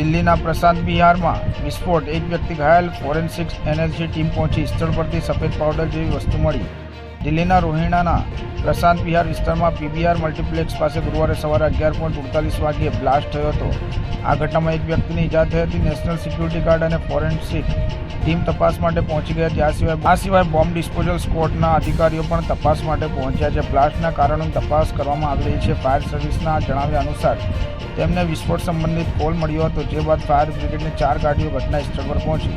દિલ્હીના પ્રશાંત બિહારમાં વિસ્ફોટ. એક વ્યક્તિ ઘાયલ. ફોરેન્સિક એનર્જી ટીમ પહોંચી. સ્થળ પરથી સફેદ પાવડર જેવી વસ્તુ મળી. દિલ્હીના રોહિણાના પ્રશાંત બિહાર વિસ્તારમાં પીબીઆર મલ્ટીપ્લેક્સ પાસે ગુરુવારે સવારે અગિયાર પોઈન્ટ અડતાલીસ વાગ્યે બ્લાસ્ટ થયો હતો. આ ઘટનામાં એક વ્યક્તિની ઈજા થઈ હતી. નેશનલ સિક્યુરિટી ગાર્ડ અને ફોરેન્સિક ટીમ તપાસ માટે પહોંચી ગયા. હતી આ સિવાય આ સિવાય બોમ્બ ડિસ્પોઝલ સ્ક્વોડના અધિકારીઓ પણ તપાસ માટે પહોંચ્યા છે. બ્લાસ્ટના કારણોની તપાસ કરવામાં આવી રહી છે. ફાયર સર્વિસના જણાવ્યા અનુસાર તેમને વિસ્ફોટ સંબંધિત કોલ મળ્યો હતો, જે બાદ ફાયર બ્રિગેડની ચાર ગાડીઓ ઘટના સ્થળ પર પહોંચી.